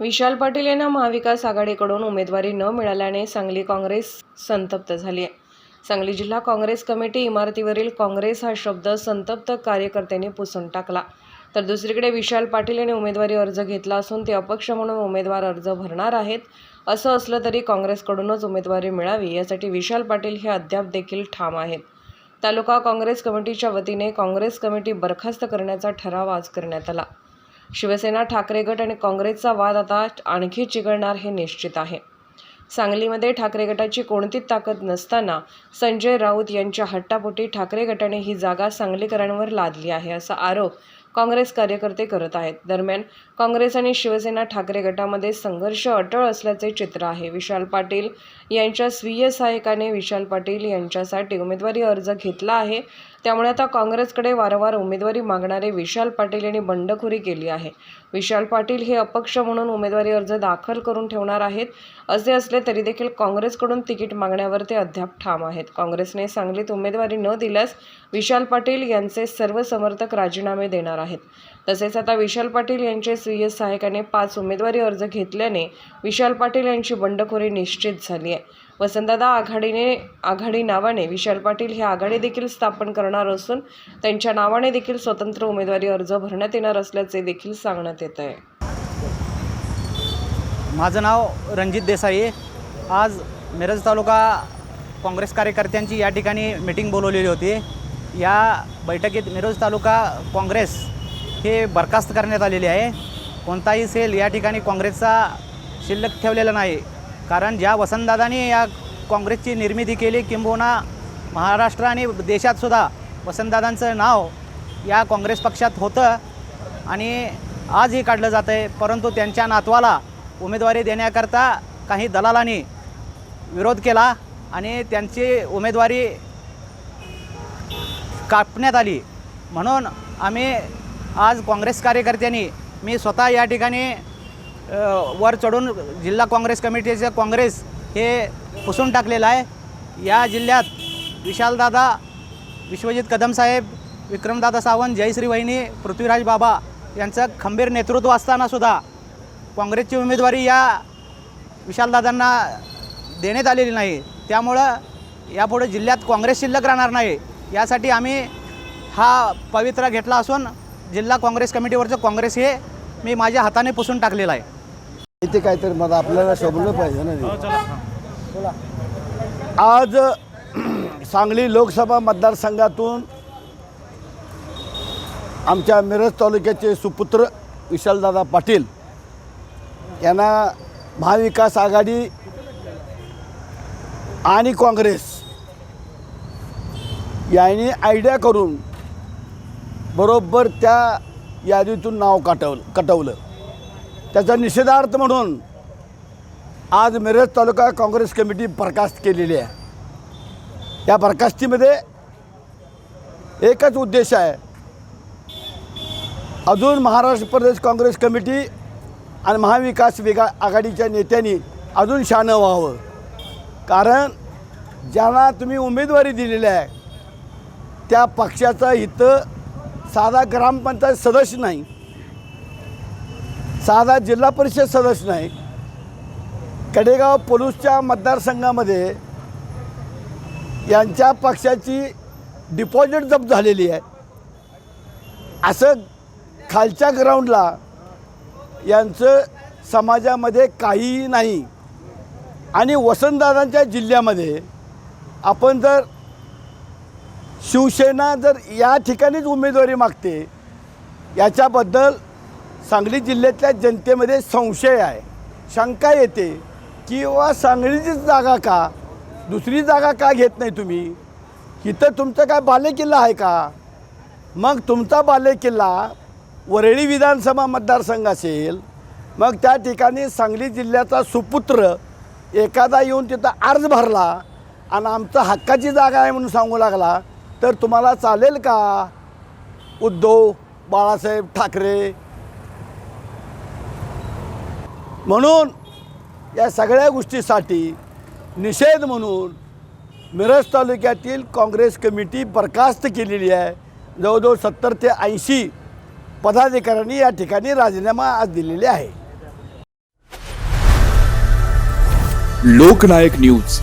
विशाल पाटील यांना महाविकास आघाडीकडून उमेदवारी न मिळाल्याने सांगली काँग्रेस संतप्त झाली आहे. सांगली जिल्हा काँग्रेस कमिटी इमारतीवरील काँग्रेस हा शब्द संतप्त कार्यकर्त्यांनी पुसून टाकला. तर दुसरीकडे विशाल पाटील यांनी उमेदवारी अर्ज घेतला असून ते अपक्ष म्हणून उमेदवार अर्ज भरणार आहेत असं असलं तरी काँग्रेसकडूनच उमेदवारी मिळावी यासाठी विशाल पाटील हे अद्याप देखील ठाम आहेत. तालुका काँग्रेस कमिटीच्या वतीने काँग्रेस कमिटी बरखास्त करण्याचा ठराव आज करण्यात आला. शिवसेना ठाकरे गट आणि काँग्रेसचा वाद आता आणखी चिघळणार हे निश्चित आहे. सांगलीमध्ये ठाकरे गटाची कोणतीच ताकद नसताना संजय राऊत यांच्या हट्टापोटी ठाकरे गटाने ही जागा सांगलीकरांवर लादली आहे असा आरोप काँग्रेस कार्यकर्ते करत आहेत. दरम्यान काँग्रेस आणि शिवसेना ठाकरे गटामध्ये संघर्ष अटळ असल्याचे चित्र आहे. विशाल पाटील यांच्या स्वीय सहाय्यकाने विशाल पाटील यांच्यासाठी उमेदवारी अर्ज घेतला आहे. त्यामुळे आता काँग्रेसकडे वारंवार उमेदवारी मागणारे विशाल पाटील यांनी बंडखोरी केली आहे. विशाल पाटील हे अपक्ष म्हणून उमेदवारी अर्ज दाखल करून ठेवणार आहेत. असे असले तरी देखील काँग्रेसकडून तिकीट मागण्यावर ते अद्याप ठाम आहेत. काँग्रेसने सांगलीत उमेदवारी न दिल्यास विशाल पाटील यांचे सर्व समर्थक राजीनामे देणार आहेत. तसेच आता विशाल पाटील यांचे स्वीय सहाय्यकाने पाच उमेदवारी अर्ज घेतल्याने विशाल पाटील यांची बंडखोरी निश्चित झाली आहे. वसंतदादा आघाडीने आघाडी नावाने विशाल पाटील हे आघाडी देखील स्थापन करणार असून त्यांच्या नावाने देखील स्वतंत्र उमेदवारी अर्ज भरण्यात येणार असल्याचे देखील सांगण्यात येत आहे. माझं नाव रणजित देसाई आज मिरज तालुका काँग्रेस कार्यकर्त्यांची या ठिकाणी मीटिंग बोलवलेली होती. या बैठकीत मिरज तालुका काँग्रेस हे बरखास्त करण्यात आलेले आहे. कोणताही सेल या ठिकाणी काँग्रेसचा शिल्लक ठेवलेला नाही. कारण ज्या वसंतदादांनी या काँग्रेसची निर्मिती केली किंबहुना महाराष्ट्र आणि देशातसुद्धा वसंतदादांचं नाव या काँग्रेस पक्षात होतं आणि आजही काढलं जातं आहे परंतु त्यांच्या नातवाला उमेदवारी देण्याकरता काही दलालांनी विरोध केला आणि त्यांची उमेदवारी कापण्यात आली. म्हणून आम्ही आज काँग्रेस कार्यकर्त्यांनी मी स्वतः या ठिकाणी वर चढून जिल्हा काँग्रेस कमिटीचं काँग्रेस हे पुसून टाकलेलं आहे. या जिल्ह्यात विशालदादा विश्वजित कदम साहेब विक्रमदादा सावंत जयश्री वहिनी पृथ्वीराज बाबा यांचं खंबीर नेतृत्व असतानासुद्धा काँग्रेसची उमेदवारी या विशालदादांना देण्यात आलेली नाही. त्यामुळं यापुढे जिल्ह्यात काँग्रेस शिल्लक राहणार नाही. यासाठी आम्ही हा पवित्रा घेतला असून जिल्हा काँग्रेस कमिटीवरचं काँग्रेस हे मी माझ्या हाताने पुसून टाकलेलं आहे. इथे काहीतरी मला आपल्याला शोभलं पाहिजे ना आज सांगली लोकसभा मतदारसंघातून आमच्या मिरज तालुक्याचे सुपुत्र विशालदादा पाटील यांना महाविकास आघाडी आणि काँग्रेस यांनी आयडिया करून बरोबर त्या यादीतून नाव काटवलं कटवलं. त्याचा निषेधार्थ म्हणून आज मिरज तालुका काँग्रेस कमिटी बरखास्त केलेली आहे. या बरखास्तीमध्ये एकच उद्देश आहे. अजून महाराष्ट्र प्रदेश काँग्रेस कमिटी आणि महाविकास वेगा आघाडीच्या नेत्यांनी अजून शानं व्हावं. कारण ज्यांना तुम्ही उमेदवारी दिलेली आहे त्या पक्षाचा इथं साधा ग्रामपंचायत सदस्य नाही. साधा जिल्हा परिषद सदस्य नाही कडेगाव पोलूसच्या मतदारसंघामध्ये यांच्या पक्षाची डिपॉझिट जप्त झालेली आहे. असं खालच्या ग्राउंडला यांचं समाजामध्ये काहीही नाही. आणि वसंतदादांच्या जिल्ह्यामध्ये आपण जर शिवसेना जर या ठिकाणीच उमेदवारी मागते याच्याबद्दल सांगली जिल्ह्यातल्या जनतेमध्ये संशय आहे. शंका येते किंवा सांगलीचीच जागा का? दुसरी जागा का घेत नाही तुम्ही? इथं तुमचं काय बालेकिल्ला आहे का? मग तुमचा बालेकिल्ला वरळी विधानसभा मतदारसंघ असेल मग त्या ठिकाणी सांगली जिल्ह्याचा सुपुत्र एखादा येऊन तिथं अर्ज भरला आणि आमचं हक्काची जागा आहे म्हणून सांगू लागला तर तुम्हाला चालेल का? उद्धव बाळासाहेब ठाकरे म्हणून या सगळ्या गोष्टीसाठी निषेध म्हणून मिरज तालुक्यातील काँग्रेस कमिटी बरखास्त केलेली आहे. जवळजवळ सत्तर ते ऐंशी पदाधिकाऱ्यांनी या ठिकाणी राजीनामा आज दिलेले आहे. लोकनायक न्यूज.